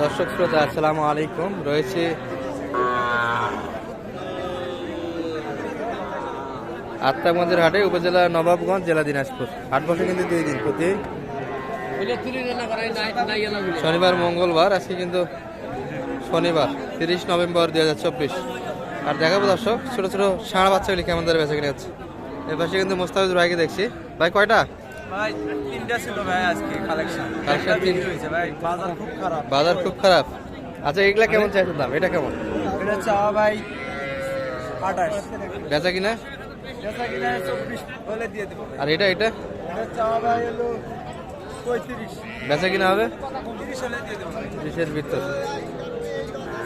দর্শক শ্রোতা, আসসালামু আলাইকুম। রয়েছে আত্মাগঞ্জের হাটে উপজেলা নবাবগঞ্জ, জেলা দিনাজপুর। হাট বসে কিন্তু দুই দিন প্রতি। শনিবার, মঙ্গলবার, আজকে কিন্তু শনিবার, তিরিশ নভেম্বর দুই হাজার চব্বিশ। আর দেখাবো দর্শক, ছোট ছোট ষাঁড় বাচ্চাগুলি কেমন ধরে বেঁচে কিনে যাচ্ছে এর পাশে কিন্তু মোস্তাফিজুর ভাইকে দেখছি। ভাই, কয়টা? ভাই তিনটা ছিল ভাই আজকে কালেকশন Collection তিন- হয়েছে ভাই বাজার খুব খারাপ। বাজার খুব খারাপ। আচ্ছা এগুলা কেমন চাইছে দাম? এটা কেমন? এটা চাওয়া ভাই আঠাশ। বেচা কিনা? বেচা কিনা চব্বিশ হলে দিয়ে দেবো। আর এটা এটা? এটা চাওয়া ভাই হলো পঁয়ত্রিশ। বেচা কিনা হবে? তিরিশ হলে দিয়ে দেবো তিরিশের ভিতর।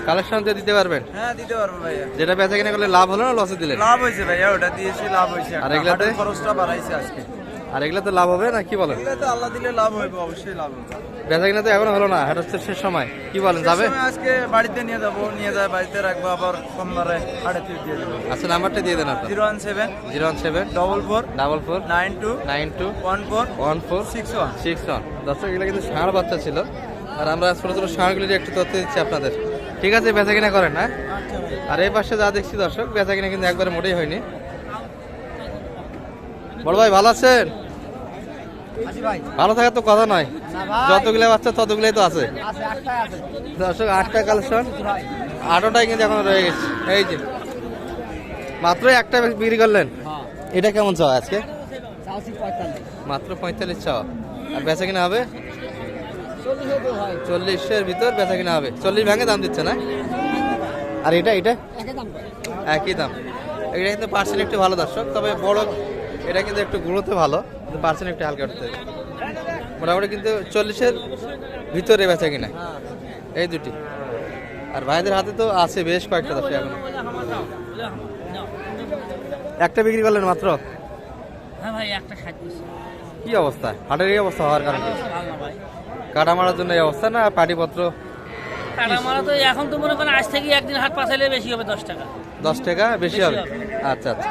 কালেকশন তো দিতে পারবেন? হ্যাঁ দিতে পারব ভাইয়া। যেটা বেচা কিনা করলে লাভ হলো না লসে দিলে লাভ হয়েছে ভাইয়া ওটা দিয়েছি লাভ হয়েছে। আর। এগুলাতে? খরচটা বাড়াইছে আজকে। আর এগুলা তো লাভ হবে না? কি বলেন? এগুলো আল্লাহ দিলে লাভ হইবে অবশ্যই লাভ হবে। বেচা কিনা তো এখনও হলো না হাট হচ্ছে শেষ সময়। কি বলেন যাবে? আজকে বাড়িতে নিয়ে যাব নিয়ে যায় বাড়িতে রাখব আবার সোমবারে হাটে দিয়ে দেবো। আচ্ছা নাম্বারটা দিয়ে দেন zero one seven zero one seven double four double four nine two nine two one four one four six one six one দর্শক এগুলো কিন্তু ষাঁড় বাচ্চা ছিল। আর আমরা ছোটো ছোটো ষাঁড়গুলি একটু তথ্য দিচ্ছি আপনাদের। ঠিক আছে বেচা কিনা করেন না আর এই পাশে যা দেখছি দর্শক বেচা কিনা কিন্তু একবারে মোটেই হয়নি। বড় ভাই ভালো আছেন? ভালো থাকার তো কথা নয়। যতগুলো বাচ্চা ততগুলোই তো আছে। দর্শক আটটা কালেকশন আটোটাই কিন্তু এখন রয়ে গেছে। এই যে মাত্র একটা বিক্রি করলেন। হ্যাঁ। এটা কেমন চাও আজকে? মাত্র পঁয়তাল্লিশ চাও আর বেচা কিনা হবে? চল্লিশের ভিতর বেচা কিনা হবে। চল্লিশ ভাঙে দাম দিচ্ছে না? আর এটা এটা? একই দাম। একই দাম। এটা কিন্তু পার্সেন্ট একটু ভালো দর্শক তবে বড় এটা কিন্তু একটু গুঁড়োতে ভালো কিন্তু পার্সেন্ট একটু হালকা উঠতে মোটামুটি কিন্তু চল্লিশের ভিতরে বেচা কিনা। এই দুটি। আর ভাইদের হাতে তো আছে বেশ কয়েকটা দর্শক এখন। একটা বিক্রি করলেন মাত্র? হ্যাঁ কি অবস্থা? হাটের এই অবস্থা হওয়ার কারণে কাটা মারার জন্য এই অবস্থা না পাটিপত্র? কাটা মারা তো এখন তো মনে করেন আজ থেকে একদিন হাট বেশি হবে দশ টাকা। দশ টাকা বেশি হবে। আচ্ছা আচ্ছা।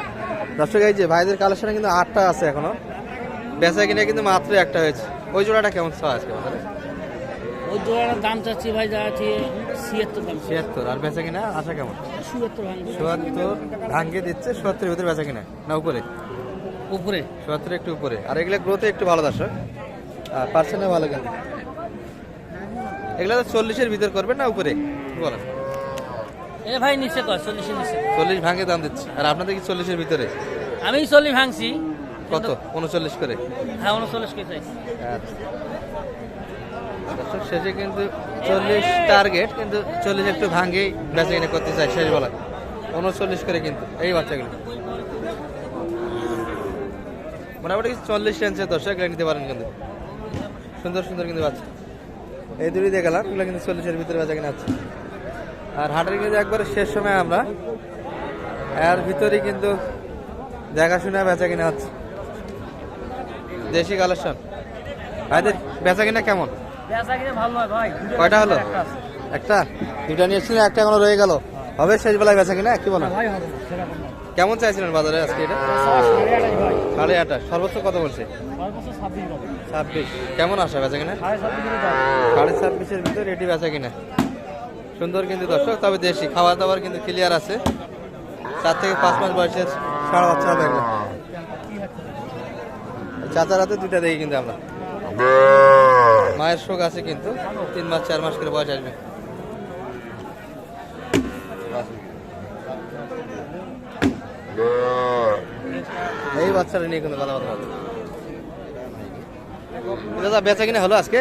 দশ টাকা এই যে ভাইদের কালেকশনে কিন্তু আটটা আছে এখনও। বেচা কিনে কিন্তু মাত্র একটা হয়েছে। ওই জোড়াটা কেমন চাওয়া আজকে বাজারে ওই দোয়ার দাম চাচ্ছি ভাই যা আছে ছিয়াত্তর দাম। ছিয়াত্তর আর বেচা কিনা আশা কেমন? চুয়াত্তর ভাঙ্গে দিচ্ছে চুয়াত্তরের ভিতরে বেচা কিনা। না উপরে? উপরে। চুয়াত্তর একটু উপরে। আর এগুলা গ্রোথে একটু ভালো দর্শক। আর পার্সেন্টে ভালো কিন্তু এগুলা তো চল্লিশের ভিতর করবেন না উপরে? বলেন এ ভাই নিচে কর চল্লিশের নিচে চল্লিশ ভাঙ্গে দাম দিচ্ছে। আর আপনাদের কি চল্লিশের ভিতরে? আমি চল্লিশ ভাঙছি। কত? উনচল্লিশ করে? হ্যাঁ উনচল্লিশ কে চাই। আচ্ছা। দর্শক শেষে কিন্তু চল্লিশ টার্গেট কিন্তু চল্লিশ একটু ভাঙ্গেই বেচা কিনে করতে চাই শেষ বেলা উনচল্লিশ করে কিন্তু এই বাচ্চাগুলো। মোটামুটি চল্লিশ রেঞ্জের দর্শক নিতে পারেন কিন্তু। সুন্দর সুন্দর কিন্তু বাচ্চা। এই দুটি দিয়ে গেলাম এগুলো কিন্তু চল্লিশের ভিতরে বেচা কিনা আছে আর হাটের কিন্তু একবারে শেষ সময় আমরা। এর ভিতরেই কিন্তু দেখাশোনা বেচা কিনা হচ্ছে। দেশি কালেকশন। ভাইদের বেচা কিনা কেমন? বেচা কিনে ভালো নয় ভাই কয়টা হলো? একটা দুইটা নিয়েছিলেন একটা এখনও রয়ে গেল। হবে শেষ বেলায় বেচা কিনা কি বলেন? ভাই হবে কেমন চাইছিলেন বাজারে আজকে এটা? সাড়ে আঠাশ সর্বোচ্চ কত বলছে? ছাব্বিশ কেমন আসা বেচা কিনা? সাড়ে ছাব্বিশের সাড়ে ছাব্বিশের ভিতরে এটি বেচা কিনা। সুন্দর কিন্তু দর্শক তবে দেশি খাওয়া দাওয়ার কিন্তু ক্লিয়ার আছে। চার থেকে পাঁচ মাস বয়সের সাড়ে বাচ্চা এগুলো চাচার হাতে দুইটা দেখি কিন্তু আমরা। মায়ের শোক আছে কিন্তু তিন মাস চার মাস করে বয়স আসবে। এই বাচ্চাটা নিয়ে কিন্তু কথাবার্তা হবে দাদা বেচা কিনা হলো আজকে?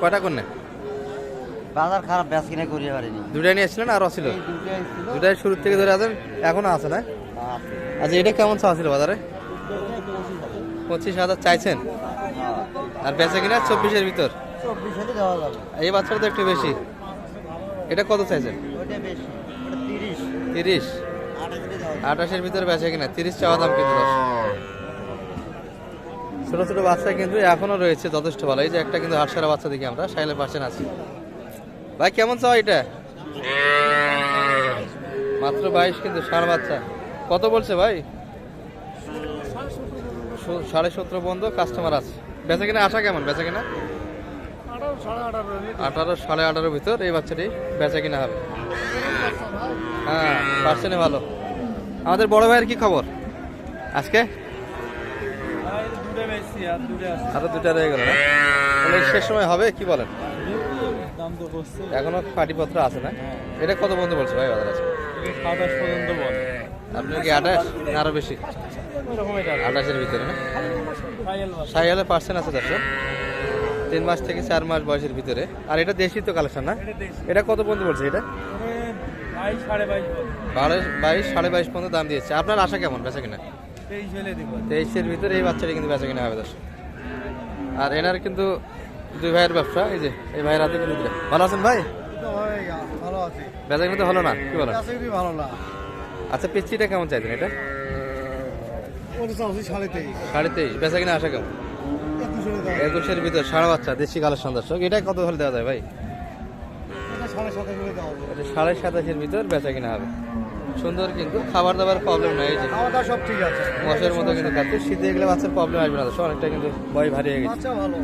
কয়টা করনে বাজার খারাপ বেচ কিনে করিয়ে পারিনি দুটাই নিয়ে এসেছিলেন আর ছিল দুটোই শুরু থেকে ধরে আছেন এখনও আছে না? আচ্ছা এটা কেমন চাওয়া ছিল বাজারে? পঁচিশ হাজার চাইছেন? আর বেচা কিনা চব্বিশের ভিতর? এই বাচ্চাটা তো একটু বেশি। এটা কত চাইছেন? তিরিশ। আঠাশের ভিতরে বেচা কিনা তিরিশ চাওয়া দাম কিন্তু। ছোট ছোট বাচ্চা কিন্তু এখনও রয়েছে যথেষ্ট ভালো। এই যে একটা কিন্তু আটসারা বাচ্চা দেখি আমরা সাইলের পার্সেন্ট আছে। ভাই কেমন চাও এটা? মাত্র বাইশ কিন্তু ষাঁড় বাচ্চা কত বলছে ভাই? সাড়ে সতেরো পর্যন্ত কাস্টমার আছে। বেচা কিনা আসা কেমন? বেচা কিনা? আঠারো সাড়ে আঠারোর ভিতর এই বাচ্চাটি বেচা কিনা হবে। হ্যাঁ পার্সেন্টে ভালো। আমাদের বড় ভাইয়ের কি খবর? আজকে? দূরে বেশি আর দূরে আছে। আরও দুটা রয়ে গেল শেষ সময় হবে কি বলেন? দাম তো বসছে। এখনও পাটিপত্র আছে না? এটা কত বন্ধু বলছে ভাই বাজার আছে? সাতাশ পর্যন্ত বল। আপনি কি আঠাশ? আরও বেশি। আঠাশের ভিতরে না? সাইয়ালে পার্সেন্ট আছে চারশো। তিন মাস থেকে চার মাস বয়সের ভিতরে। আর এটা দেশি তো কালেকশন না? এটা কত বন্ধু বলছে এটা? বাইশ সাড়ে বাইশ পর্যন্ত দাম দিয়েছে। আপনার আশা কেমন? বেচা কিনা? তেইশের ভিতরে এই বাচ্চাটি কিন্তু বেচা কিনা হবে দর্শক। আর এনার কিন্তু দুই ভাইয়ের ব্যবসা, এই যে, এই ভাইয়ের হাতে কিন্তু দিলে ভালো আছেন ভাই? ভালো আছে বেচা কিনা হলো না, কি কাছে ভালো না আচ্ছা পিচ্ছিটা কেমন চাইছেন এটা? সাড়ে তেইশ। বেচা কিনা আসা কেমন? একুশের ভিতর, সাড়ে বাচ্চা দেশি কালেকশন দর্শক। এটা কত হলে দেওয়া যায় ভাই? সাড়ে সাতাশের ভিতর বেচা কিনা হবে। সুন্দর কিন্তু, খাবার দাবার প্রবলেম নাই যে। সব ঠিক আছে মশের মতো কিন্তু খাচ্ছে, শীতে গেলে বাচ্চার প্রবলেম আসবে না অনেকটা কিন্তু বয় ভারী হয়ে গেছে। ভালো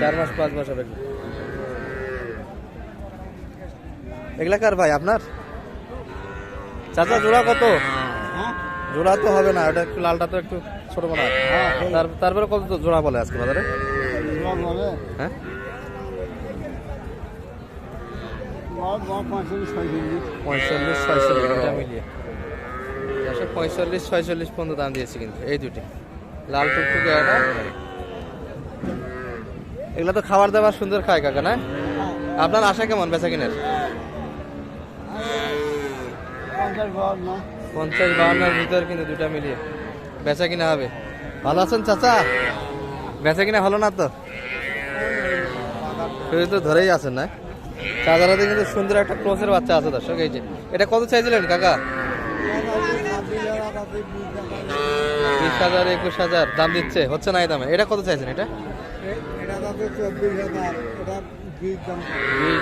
চার মাস, পাঁচ মাস হবে। এগুলা কার ভাই, আপনার? চাচা, জোড়া কত? হ্যাঁ জোড়া তো হবে না ওটা একটু লালটা তো একটু ছোট মনে হয়। তার- তারপরে কত জোড়া বলে আজকে বাজারে? হ্যাঁ? পঁয়তাল্লিশ, ছয়চল্লিশ মিলিয়ে। পঁয়তাল্লিশ, ছয়চল্লিশ পর্যন্ত দাম দিয়েছি কিন্তু, এই দুটি। লাল টুকটুকে এটা এগুলো তো খাবার দাবার সুন্দর খায় কাকা না? আপনার আশা কেমন বেচা কিনের? পঞ্চাশ বাউন্নের ভিতর কিন্তু দুটা মিলিয়ে। বেচা কিনা হবে। ভালো আছেন চাচা? বেচা কিনা হলো না তো? শুধু তো ধরেই আছেন না? চাচারাতে কিন্তু সুন্দর একটা ক্লোসের বাচ্চা আছে দর্শক এই যে। এটা কত চাইছিলেন কাকা? বিশ হাজার একুশ হাজার দাম দিচ্ছে। হচ্ছে না এই দামে। এটা কত চাইছেন এটা?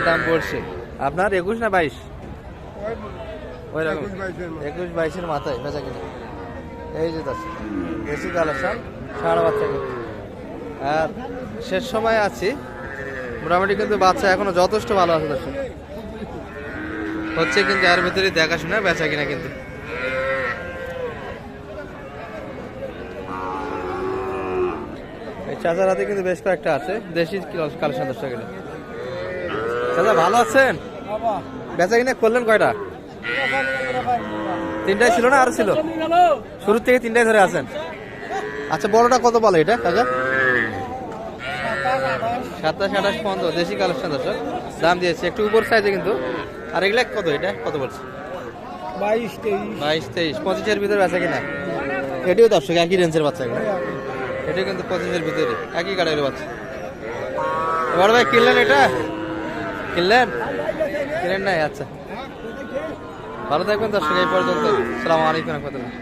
দাম পড়ছে। আপনার একুশ না বাইশ? ওই রকম। একুশ বাইশের মাথায় বেচা কিনা এই যে দর্শক বেশি কালেকশন সারা বাচ্চা আর শেষ সময় আছি। মোটামুটি কিন্তু বাচ্চা এখনও যথেষ্ট ভালো আছে দর্শক। হচ্ছে কিন্তু এর ভিতরে দেখাশোনা বেচা কিনা কিন্তু। চাচার হাতে কিন্তু বেশ কয়েকটা আছে। দেশি কালেকশন দর্শক এগুলো চাচা ভালো আছেন? বেচা কিনা করলেন কয়টা? তিনটাই ছিল না? আর ছিল? শুরু থেকে তিনটাই ধরে আছেন। আচ্ছা বড়টা কত বলে এটা কাকা সাতাশ আঠাশ পনেরো দেশি কালেকশন দর্শক। দাম দিয়েছে একটু উপর সাইজে কিন্তু। আর এগুলা কত এটা? কত বলছে? বাইশ তেইশ। বাইশ তেইশ পঁচিশের ভিতরে বেচা কিনা। এটিও দর্শক একই রেঞ্জের বাচ্চা এগুলো। এটিও কিন্তু পঁচিশের ভিতরে। একই কাটারের বাচ্চা। এবার ভাই, কিনলেন এটা? কিনলেন? কিনলেন নাই? আচ্ছা। ভালো থাকবেন দর্শক, এই পর্যন্ত সালাম আলাইকুম রহমতুল্লাহ।